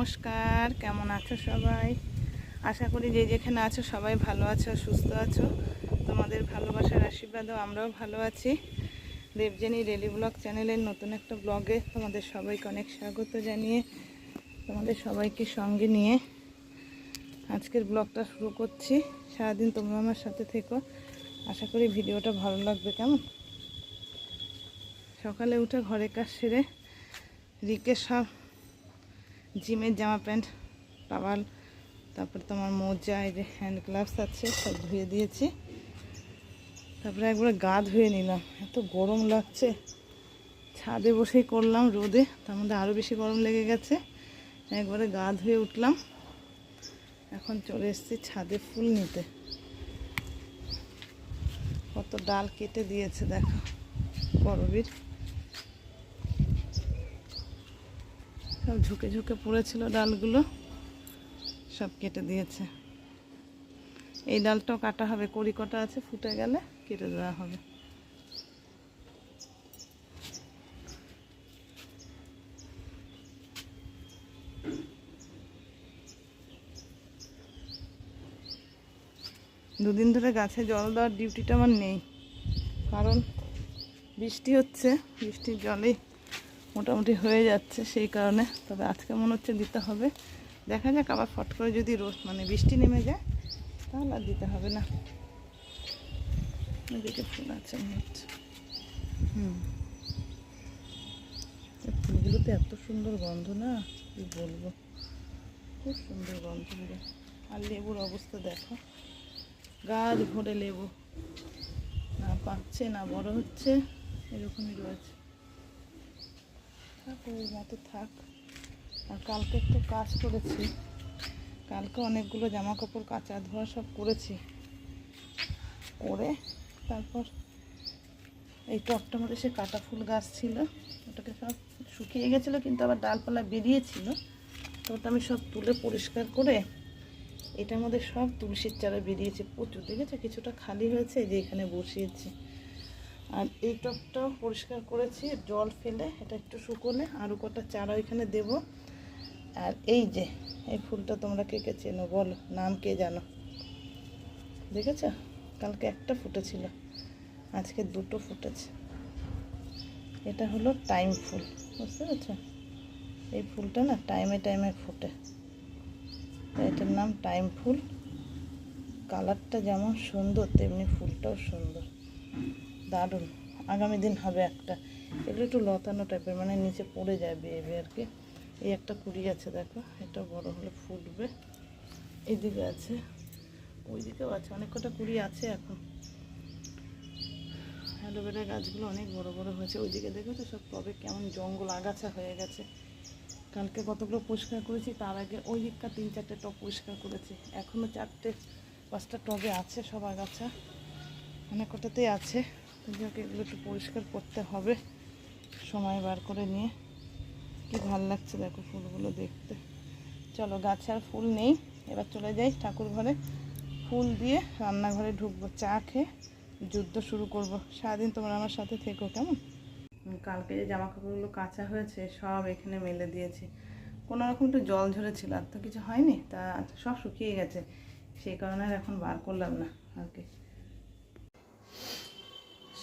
নমস্কার, কেমন আছো সবাই? আশা করি যে যেখানে আছো সবাই ভালো আছো সুস্থ আছো। তোমাদের ভালোবাসার আশীর্বাদও আমরাও ভালো আছি। দেবজেনী ডেলি ব্লগ চ্যানেলের নতুন একটা ব্লগে তোমাদের সবাইকে অনেক স্বাগত জানিয়ে, তোমাদের সবাইকে সঙ্গে নিয়ে আজকের ব্লগটা শুরু করছি। সারাদিন তোমরা আমার সাথে থেকো। আশা করি ভিডিওটা ভালো লাগবে, কেমন? সকালে উঠে ঘরের কাজ সেরে রিকে সব জিমের জামা প্যান্ট, টাওয়াল, তারপরে তোমার মোজা, এই যে হ্যান্ড গ্লাভস আছে, সব ধুয়ে দিয়েছি। তারপরে একবারে গা ধুয়ে নিলাম। এত গরম লাগছে। ছাদে বসেই করলাম রোদে, তার মধ্যে আরও বেশি গরম লেগে গেছে। একবারে গা ধুয়ে উঠলাম। এখন চলে এসেছি ছাদে ফুল নিতে। কত ডাল কেটে দিয়েছে, দেখো, বড়বির। সব ঝুঁকে ঝুঁকে পড়েছিল ডালগুলো। সব কেটে দিয়েছে। এই ডালটাও কাটা হবে, কড়ি কটা আছে, ফুটে গেলে কেটে দেওয়া হবে। দুদিন ধরে গাছে জল দেওয়ার ডিউটিটা আমার নেই, কারণ বৃষ্টি হচ্ছে, বৃষ্টির জলেই মোটামুটি হয়ে যাচ্ছে সেই কারণে। তবে আজকে মনে হচ্ছে দিতে হবে। দেখা যাক আবার ফট করে যদি রোদ মানে বৃষ্টি নেমে যায়, তাহলে আর দিতে হবে না। এদিকে ফুল আছে হুম। ফুলগুলোতে এত সুন্দর গন্ধ না, কি বলব? খুব সুন্দর গন্ধ আর লেবুর অবস্থা দেখো। গাছ ভরে লেবু। না পাকছে না, বড় হচ্ছে, এরকমই রয়েছে। থাক ওই মতো থাক। আর কালকে একটু কাজ করেছি। কালকে অনেকগুলো জামা কাপড় কাচা ধোয়া সব করেছি। করে তারপর এই টপটা মধ্যে সে কাটা ফুল গাছ ছিল, ওটাকে সব শুকিয়ে গেছিল, কিন্তু আবার ডালপালা বেরিয়েছিল। তো ওটা আমি সব তুলে পরিষ্কার করে এটার মধ্যে সব তুলসীর চারা বেরিয়েছে। প্রচুর, দেখেছ? কিছুটা খালি হয়েছে যে এখানে বসিয়েছি। আর এই টপটাও পরিষ্কার করেছি, জল ফেলে, এটা একটু শুকোলে আরও কটা চারা ওইখানে দেব। আর এই যে, এই ফুলটা তোমরা কে কে চেনো বলো, নাম কে জানো? দেখেছ? কালকে একটা ফুটেছিল, আজকে দুটো ফুটেছে। এটা হলো টাইম ফুল, বুঝতে পেরেছ? এই ফুলটা না টাইমে টাইমে ফুটে। এটার নাম টাইম ফুল। কালারটা যেমন সুন্দর, তেমনি ফুলটাও সুন্দর। দারুণ। আগামী দিন হবে একটা। এগুলো একটু লতানো টাইপের মানে নিচে পড়ে যায় বেয়ে আর কি। এই একটা কুড়ি আছে, দেখো। এটা বড় হলে ফুটবে। এদিকে আছে। ওই দিকেও আছে। অনেক কটা কুড়ি আছে এখন। অ্যালোভেরা গাছগুলো অনেক বড় বড় হয়েছে। ওইদিকে দেখো তো সব টবে কেমন জঙ্গল আগাছা হয়ে গেছে। কালকে কতগুলো পরিষ্কার করেছি, তার আগে ওই দিকটা তিন চারটে টব পরিষ্কার করেছি। এখনও চারটে, পাঁচটা টবে আছে সব আগাছা। অনেক কটাতেই আছে। যাকে এগুলো একটু পরিষ্কার করতে হবে, সময় বার করে নিয়ে। কি ভালো লাগছে দেখো ফুলগুলো দেখতে। চলো গাছে আর ফুল নেই, এবার চলে যাই ঠাকুর ঘরে। ফুল দিয়ে রান্নাঘরে ঢুকবো, চা খেয়ে যুদ্ধ শুরু করব। সারাদিন তোমরা আমার সাথে থেকো, কেমন? কালকে যে জামা কাপড়গুলো কাঁচা হয়েছে, সব এখানে মেলে দিয়েছি। কোনো রকম একটু জল ঝরেছিল, আর তো কিছু হয়নি, তা সব শুকিয়ে গেছে। সেই কারণে আর এখন বার করলাম না, আর কি।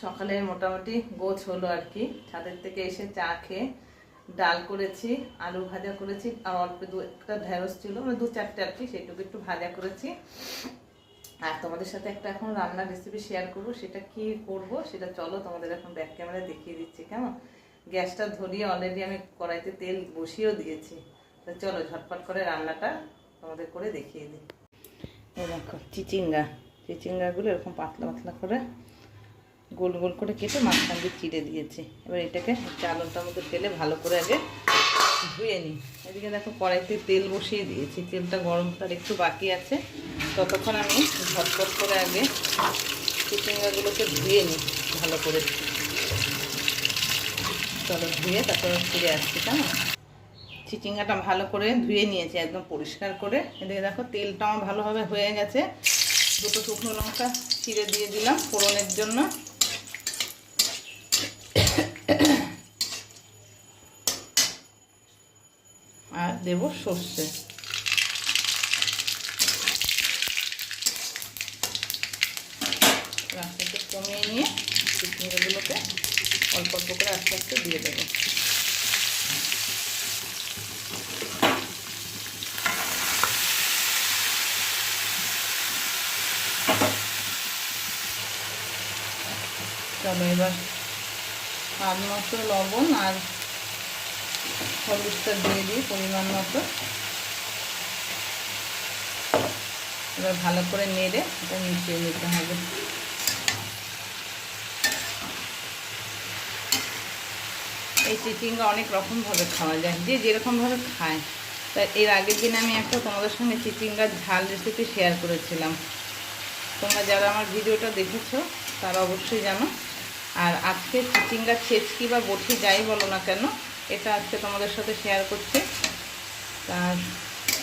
সকালে মোটামুটি গোছ হলো আর কি। ছাদের থেকে এসে চা খেয়ে ডাল করেছি, আলু ভাজা করেছি, আর অল্প দু একটা ঢেঁড়স ছিল মানে দু চারটে আর কি সেটুকু একটু ভাজা করেছি। আর তোমাদের সাথে একটা এখন রান্নার রেসিপি শেয়ার করব, সেটা কি করব সেটা চলো তোমাদের এখন ব্যাক ক্যামেরায় দেখিয়ে দিচ্ছি, কেমন? গ্যাসটা ধরিয়ে অলরেডি আমি কড়াইতে তেল বসিয়েও দিয়েছি। তো চলো ঝটপট করে রান্নাটা তোমাদের করে দেখিয়ে দিই। দেখো, চিচিঙ্গা। চিচিঙ্গাগুলো এরকম পাতলা পাতলা করে গোল গোল করে কেটে মাঝখান দিয়ে চিড়ে দিয়েছি। এবার এটাকে চালনটার মধ্যে তেলে ভালো করে আগে ধুয়ে নিই। এদিকে দেখো কড়াইতে তেল বসিয়ে দিয়েছি। তেলটা গরম তার একটু বাকি আছে। ততক্ষণ আমি ঝটপট করে আগে চিচিঙ্গাগুলোকে ধুয়ে নিই ভালো করে। চলো ধুয়ে তারপর ফিরে আসছি, কেমন? চিচিঙ্গাটা ভালো করে ধুয়ে নিয়েছি, একদম পরিষ্কার করে। এদিকে দেখো তেলটা আমার ভালোভাবে হয়ে গেছে। দুটো শুকনো লঙ্কা ছিঁড়ে দিয়ে দিলাম ফোড়নের জন্য আর দেব সর্ষে আস্তে কমিয়ে নিয়ে চিচিঙ্গাগুলোকে অল্প অল্প করে আস্তে আস্তে দিয়ে দেবো চলো এবার স্বাদ মতো লবণ আর হলুদটা দিয়ে দিই পরিমাণ মতো। এবার ভালো করে নেড়ে এটা মিশিয়ে নিতে হবে। এই চিচিঙ্গা অনেক রকমভাবে খাওয়া যায়। যে যেরকমভাবে খায়। তা এর আগের দিন আমি একটা তোমাদের সঙ্গে চিচিঙ্গার ঝাল রেসিপি শেয়ার করেছিলাম। তোমরা যারা আমার ভিডিওটা দেখেছ, তারা অবশ্যই জানো। আর আজকে চিচিঙ্গা ছেচকি বা বটি যাই বলো না কেন এটা আজকে তোমাদের সাথে শেয়ার করছি। আর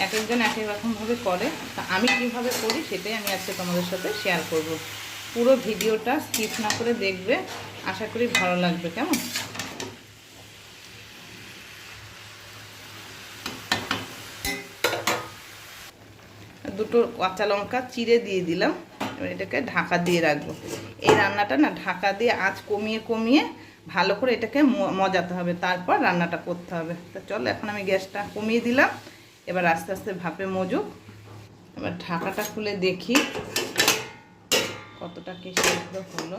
এক একজন এক এক রকমভাবে করে। তা আমি কীভাবে করি সেটাই আমি আজকে তোমাদের সাথে শেয়ার করব। পুরো ভিডিওটা স্কিপ না করে দেখবে। আশা করি ভালো লাগবে। কেমন? দুটো কাঁচা লঙ্কা চিড়ে দিয়ে দিলাম। এবার এটাকে ঢাকা দিয়ে রাখব। এই রান্নাটা না ঢাকা দিয়ে আঁচ কমিয়ে কমিয়ে ভালো করে এটাকে মজাতে হবে, তারপর রান্নাটা করতে হবে। তা চলো, এখন আমি গ্যাসটা কমিয়ে দিলাম। এবার আস্তে আস্তে ভাপে মজুক। এবার ঢাকাটা খুলে দেখি কতটা কি সেদ্ধ হলো।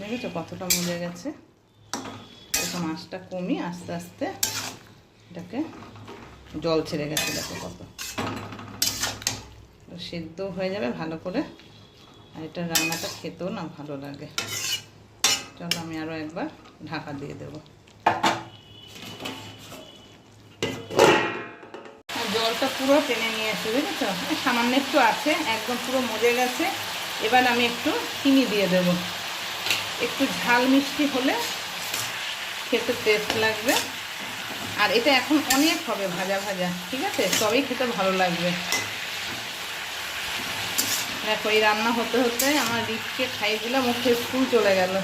দেখেছ কতটা মজে গেছে? এটা মাছটা কমিয়ে আস্তে আস্তে এটাকে জল ছেড়ে গেছে, দেখো কত। সিদ্ধ হয়ে যাবে ভালো করে। আর এটা রান্নাটা খেতেও না ভালো লাগে। চলো আমি আরও একবার ঢাকা দিয়ে দেবো। জলটা পুরো টেনে নিয়ে এসে বুঝেছ? সামান্য একটু আছে, একদম পুরো মজে গেছে। এবার আমি একটু চিনি দিয়ে দেব। একটু ঝাল মিষ্টি হলে খেতে টেস্ট লাগবে। আর এটা এখন অনেক হবে ভাজা ভাজা, ঠিক আছে? তবেই খেতে ভালো লাগবে। দেখো এই রান্না হতে হতে আমার রিপকে খাইয়ে দিলাম মুখে স্কুল চলে গেল।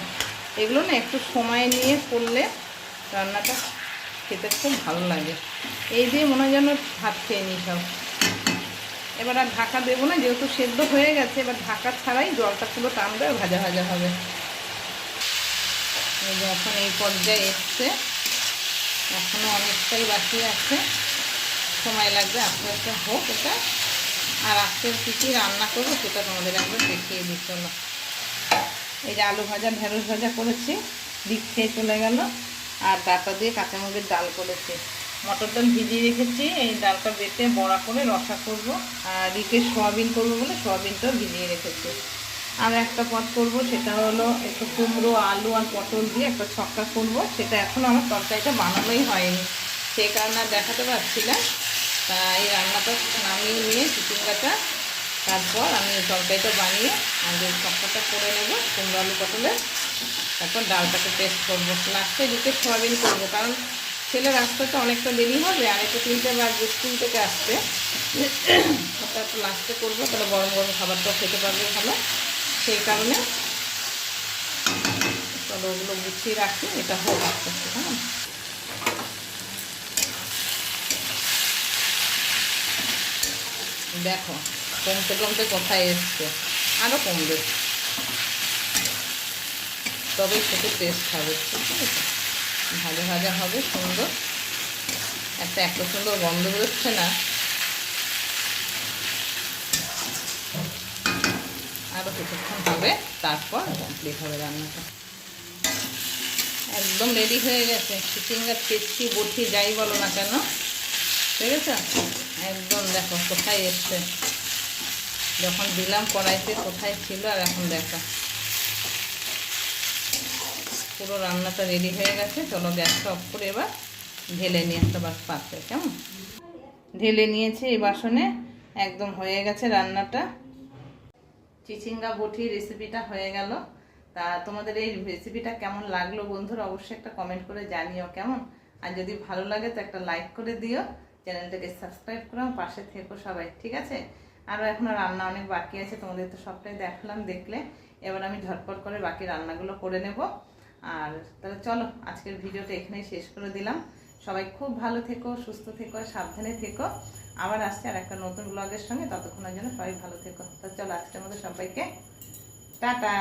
এগুলো না একটু সময় নিয়ে করলে রান্নাটা খেতে খুব ভালো লাগে। এই দিয়ে মনে হয় যেন ভাত খেয়ে নিই সব। এবার আর ঢাকা দেবো না, যেহেতু সেদ্ধ হয়ে গেছে, এবার ঢাকা ছাড়াই জলটা পুরো টানবে আর ভাজা ভাজা হবে। যখন এই পর্যায়ে এসছে। এখনও অনেকটাই বাকি আছে। সময় লাগবে, আস্তে আস্তে হোক, এটা আর আজকে কী কী রান্না করব সেটা তোমাদের একবার দেখিয়ে দিচ্ছ না এই যে আলু ভাজা, ঢেঁড়স ভাজা করেছি, দিক খেয়ে চলে গেল। আর ডাটা দিয়ে কাঁচামুগের ডাল করেছি। মটর ডাল ভিজিয়ে রেখেছি, এই ডালটা বেটে বড়া করে রসা করব। আর রিকে সোয়াবিন করব বলে সোয়াবিনটাও ভিজিয়ে রেখেছি। আর একটা পদ করব, সেটা হলো একটু কুমড়ো, আলু আর পটল দিয়ে একটা ছক্কা করব। সেটা এখন আমার তরকারিটা বানানোই হয়নি। সেই কারণে দেখাতে পারছি না। তা এই রান্নাটা নামিয়ে নিয়ে চিচিঙ্গাটা তারপর আমি তরকারিটা বানিয়ে আগে ছক্কাটা করে নেব কুমড়ো আলু পটলের। তারপর ডালটাকে টেস্ট করব। লাস্টে দিতে সোয়াবিন করব, কারণ ছেলের আসতে অনেকটা দেরি হবে, আর একটু তিনটে বাজবে, স্কুল থেকে আসতে। ওটা একটু লাস্টে করব, তাহলে গরম গরম খাবারটাও খেতে পারবে ভালো। সেই কারণে চলো ওগুলো গুছিয়ে রাখি, এটা হোক আস্তে আস্তে হ্যাঁ? দেখো, কমতে কমতে কোথায় এসছে। আরও কমবে। তবে খেতে টেস্ট হবে, ঠিক ভাজা ভাজা হবে, সুন্দর। একটা এত সুন্দর গন্ধ বেরোচ্ছে না। আরও কিছুক্ষণ হবে, তারপর কমপ্লিট হবে রান্নাটা। একদম রেডি হয়ে গেছে। চিচিঙ্গা চেচকি বটি, যাই বলো না কেন ঠিক আছে একদম দেখো, কোথায় এসছে? যখন দিলাম কড়াইতে, কোথায় ছিল? আর এখন দেখা। পুরো রান্নাটা রেডি হয়ে গেছে। চলো গ্যাসটা অফ করে এবার ঢেলে নিয়ে একটা বাস পাত্রে, কেমন? ঢেলে নিয়েছি এই বাসনে। একদম হয়ে গেছে রান্নাটা। চিচিঙ্গা বটি রেসিপিটা হয়ে গেল। তা তোমাদের এই রেসিপিটা কেমন লাগল বন্ধুরা? অবশ্যই একটা কমেন্ট করে জানিও, কেমন? আর যদি ভালো লাগে তো একটা লাইক করে দিও। চ্যানেলটাকে সাবস্ক্রাইব করো পাশে থেকো সবাই, ঠিক আছে? আরও এখনও রান্না অনেক বাকি আছে, তোমাদের তো সবটাই দেখলাম দেখলে। এবার আমি ঝটপট করে বাকি রান্নাগুলো করে নেব। আর তাহলে চলো, আজকের ভিডিওটা এখানেই শেষ করে দিলাম। সবাই খুব ভালো থেকো, সুস্থ থেকো, সাবধানে থেকো। আবার আসছে আর একটা নতুন ব্লগের সঙ্গে, ততক্ষণের জন্য সবাই ভালো থেকো। তো চলো, আজকের মধ্যে সবাইকে টাটা।